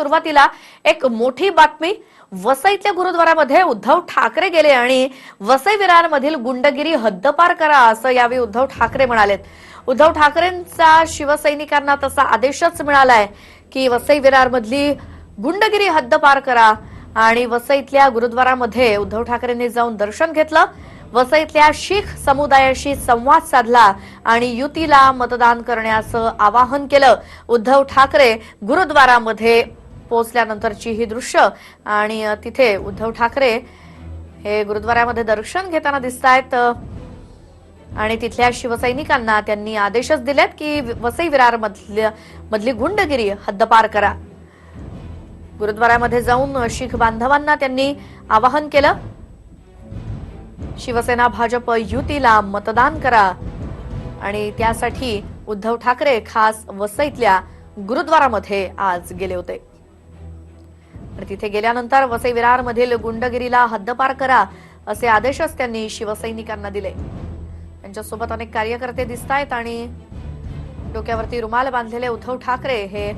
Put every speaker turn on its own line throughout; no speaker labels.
सुरुवातीला एक मोठी बातमी. वसईतल्या गुरुद्वारामध्ये उद्धव ठाकरे गेले आणि वसई विरारमधील गुंडगिरी हद्दपार करा असं यावेळी उद्धव ठाकरे म्हणालेत. उद्धव ठाकरेंचा शिवसैनिकांना तसा आदेशच मिळालाय की वसई विरारमधली गुंडगिरी हद्दपार करा आणि वसईतल्या गुरुद्वारामध्ये उद्धव ठाकरेंनी जाऊन दर्शन घेतलं. वसईतल्या शीख समुदायाशी संवाद साधला आणि युतीला मतदान करण्याचं आवाहन केलं. उद्धव ठाकरे गुरुद्वारामध्ये पोहोचल्यानंतरची ही दृश्य आणि तिथे उद्धव ठाकरे हे गुरुद्वारामध्ये दर्शन घेताना दिसत आहेत आणि तिथल्या शिवसैनिकांना त्यांनी आदेशच दिलेत की वसई विरार मधल्या मधली गुंडगिरी हद्दपार करा. गुरुद्वारामध्ये जाऊन शीख बांधवांना त्यांनी आवाहन केलं. शिवसेना भाजप युतीला मतदान करा. आणि त्यासाठी उद्धव ठाकरे खास वसईतल्या गुरुद्वारामध्ये आज गेले होते. आणि तिथे गेल्यानंतर वसई विरार मधील गुंडगिरीला हद्दपार करा असे आदेशच त्यांनी शिवसैनिकांना दिले. त्यांच्यासोबत अनेक कार्यकर्ते दिसत आहेत आणि डोक्यावरती रुमाल बांधलेले उद्धव ठाकरे हे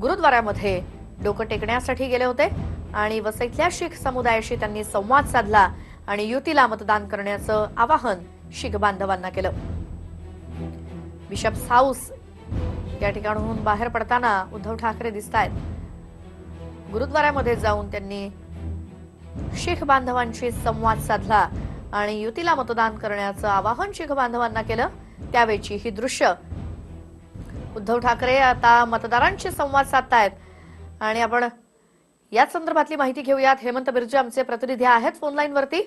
गुरुद्वारामध्ये डोकं टेकण्यासाठी गेले होते आणि वसईतल्या शीख समुदायाशी त्यांनी संवाद साधला आणि युतीला मतदान करण्याचं आवाहन शीख बांधवांना केलं. बिशप्स हाऊस या ठिकाणाहून बाहेर पडताना उद्धव ठाकरे दिसत आहेत गुरुद्वारामध्ये जाऊन त्यांनी शीख बांधवांशी संवाद साधला आणि युतीला मतदान करण्याचं आवाहन शीख बांधवांना केलं. त्यावेळची ही दृश्य. उद्धव ठाकरे आता मतदारांशी संवाद साधतायत. आणि आपण याच संदर्भातली माहिती घेऊयात. हेमंत बिर्जे आमचे प्रतिनिधी आहेत फोनलाईन वरती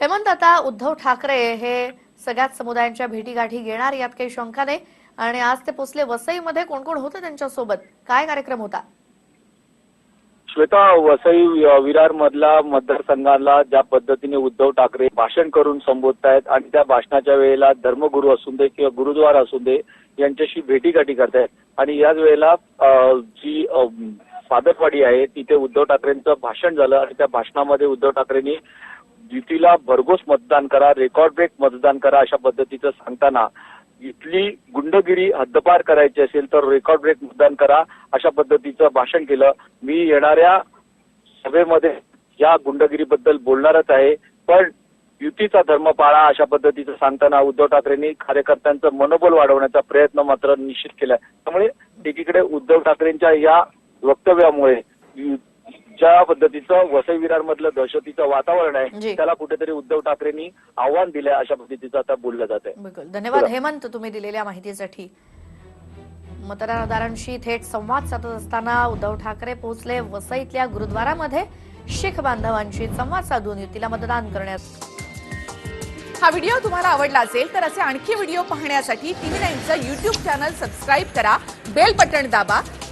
हेमंत आता उद्धव ठाकरे हे सगळ्याच समुदायांच्या भेटीगाठी घेणार यात काही शंका नाही. आणि आज ते पोचले वसईमध्ये. कोण कोण होतं त्यांच्यासोबत? काय कार्यक्रम होता?
श्वेता वसई विरार मधला मतदारसंघाला ज्या पद्धतीने उद्धव ठाकरे भाषण करून संबोधतायत आणि त्या भाषणाच्या वेळेला धर्मगुरू असू दे किंवा गुरुद्वार असू दे यांच्याशी भेटीगाठी करतायत. आणि याच वेळेला जी सादरवाडी आहे तिथे उद्धव ठाकरेंचं भाषण झालं आणि त्या भाषणामध्ये उद्धव ठाकरेंनी युतीला भरघोस मतदान करा रेकॉर्ड ब्रेक मतदान करा अशा पद्धतीचं सांगताना इथली गुंडगिरी हद्दपार करायची असेल तर रेकॉर्ड ब्रेक मतदान करा अशा पद्धतीचं भाषण केलं. मी येणाऱ्या सभेमध्ये या गुंडगिरीबद्दल बोलणारच आहे. पण युतीचा धर्म पाळा अशा पद्धतीचं सांगताना उद्धव ठाकरेंनी कार्यकर्त्यांचं मनोबल वाढवण्याचा प्रयत्न मात्र निश्चित केलाय. त्यामुळे एकीकडे उद्धव ठाकरेंच्या या वक्तव्यामुळे ज्या पद्धतीचं वसई विरार मधलं दहशतीचं वातावरण. आहे त्याला कुठेतरी उद्धव ठाकरेंनी आव्हान दिलंय अशा पद्धतीचं आता बोललं जात आहे.
बिलकुल. धन्यवाद. हेमंत तुम्ही दिलेल्या माहितीसाठी. मतदारांशी थेट संवाद साधत असताना उद्धव ठाकरे पोहोचले वसईतल्या गुरुद्वारामध्ये. शीख बांधवांशी संवाद साधून युतीला मतदान करण्यात
हा व्हिडिओ तुम्हाला आवडला असेल तर असे आणखी व्हिडिओ पाहण्यासाठी टीव्ही नाईनचं युट्यूब चॅनल सबस्क्राईब करा. बेल बटण दाबा.